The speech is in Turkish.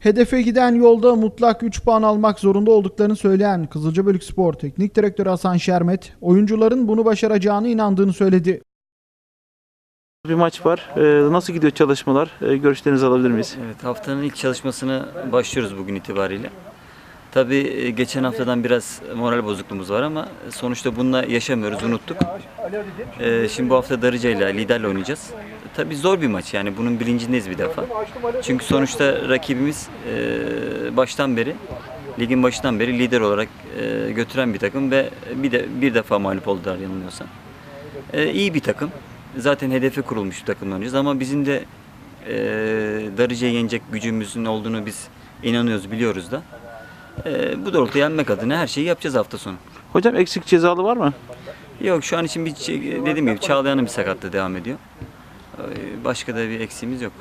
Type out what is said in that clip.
Hedefe giden yolda mutlak 3 puan almak zorunda olduklarını söyleyen Kızılcabölük Spor Teknik Direktörü Hasan Şermet, oyuncuların bunu başaracağını inandığını söyledi. Bir maç var. Ee, nasıl gidiyor çalışmalar? Ee, görüşlerinizi alabilir miyiz? Evet, haftanın ilk çalışmasına başlıyoruz bugün itibariyle. Tabii e, geçen haftadan biraz moral bozukluğumuz var ama sonuçta bununla yaşamıyoruz, unuttuk. Ee, Şimdi bu hafta Darıca ile liderle oynayacağız. Tabii zor bir maç yani bunun bilincindeyiz bir defa. Çünkü sonuçta rakibimiz e, baştan beri, ligin başından beri lider olarak e, götüren bir takım ve bir de bir defa mağlup oldular yanılmıyorsam. E, iyi bir takım. Zaten hedefe kurulmuş bir takımla oynayacağız ama bizim de e, Darıca'yı yenecek gücümüzün olduğunu biz inanıyoruz, biliyoruz da. E, bu doğrultuda yenmek adına her şeyi yapacağız hafta sonu. Hocam eksik cezalı var mı? Yok şu an için bir şey- dediğim gibi Çağlayan'ın bir sakatlığı devam ediyor. E, Başka da bir eksiğimiz yok.